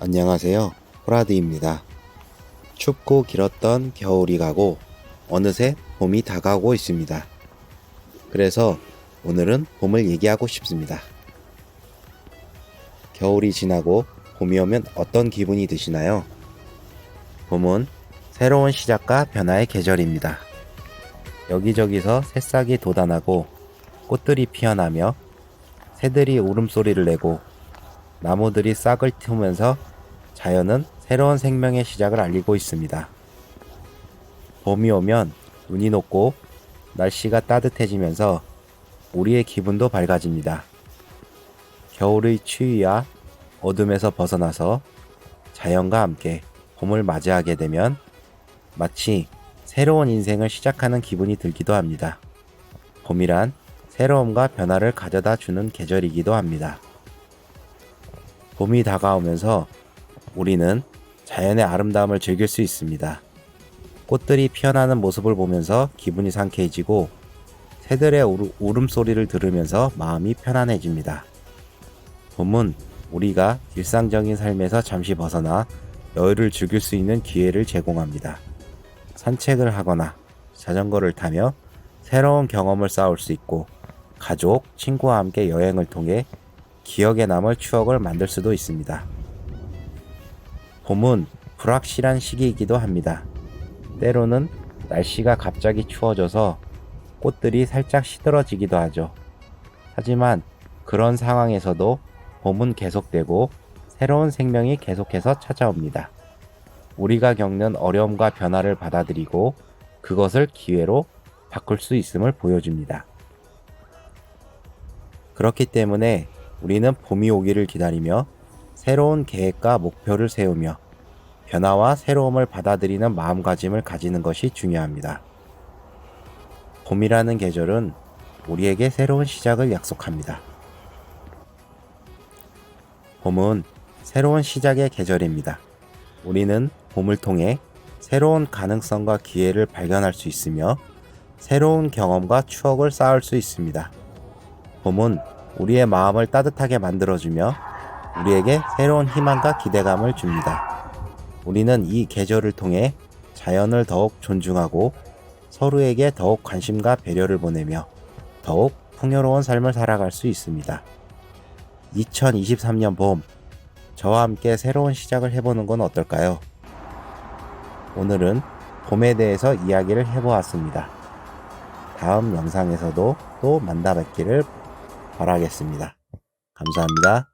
안녕하세요. 호라드입니다. 춥고 길었던 겨울이 가고 어느새 봄이 다가오고 있습니다. 그래서 오늘은 봄을 얘기하고 싶습니다. 겨울이 지나고 봄이 오면 어떤 기분이 드시나요? 봄은 새로운 시작과 변화의 계절입니다. 여기저기서 새싹이 돋아나고 꽃들이 피어나며 새들이 울음소리를 내고 나무들이 싹을 틔우면서 자연은 새로운 생명의 시작을 알리고 있습니다. 봄이 오면 눈이 녹고 날씨가 따뜻해지면서 우리의 기분도 밝아집니다. 겨울의 추위와 어둠에서 벗어나서 자연과 함께 봄을 맞이하게 되면 마치 새로운 인생을 시작하는 기분이 들기도 합니다. 봄이란 새로움과 변화를 가져다 주는 계절이기도 합니다. 봄이 다가오면서 우리는 자연의 아름다움을 즐길 수 있습니다. 꽃들이 피어나는 모습을 보면서 기분이 상쾌해지고 새들의 울- 울음소리를 들으면서 마음이 편안해집니다. 봄은 우리가 일상적인 삶에서 잠시 벗어나 여유를 즐길 수 있는 기회를 제공합니다. 산책을 하거나 자전거를 타며 새로운 경험을 쌓을 수 있고 가족, 친구와 함께 여행을 통해 기억에 남을 추억을 만들 수도 있습니다. 봄은 불확실한 시기이기도 합니다. 때로는 날씨가 갑자기 추워져서 꽃들이 살짝 시들어지기도 하죠. 하지만 그런 상황에서도 봄은 계속되고 새로운 생명이 계속해서 찾아옵니다. 우리가 겪는 어려움과 변화를 받아들이고 그것을 기회로 바꿀 수 있음을 보여줍니다. 그렇기 때문에 우리는 봄이 오기를 기다리며 새로운 계획과 목표를 세우며 변화와 새로움을 받아들이는 마음가짐을 가지는 것이 중요합니다. 봄이라는 계절은 우리에게 새로운 시작을 약속합니다. 봄은 새로운 시작의 계절입니다. 우리는 봄을 통해 새로운 가능성과 기회를 발견할 수 있으며 새로운 경험과 추억을 쌓을 수 있습니다. 봄은 우리의 마음을 따뜻하게 만들어주며 우리에게 새로운 희망과 기대감을 줍니다. 우리는 이 계절을 통해 자연을 더욱 존중하고 서로에게 더욱 관심과 배려를 보내며 더욱 풍요로운 삶을 살아갈 수 있습니다. 2023년 봄, 저와 함께 새로운 시작을 해보는 건 어떨까요? 오늘은 봄에 대해서 이야기를 해보았습니다. 다음 영상에서도 또 만나 뵙기를 바라겠습니다. 감사합니다.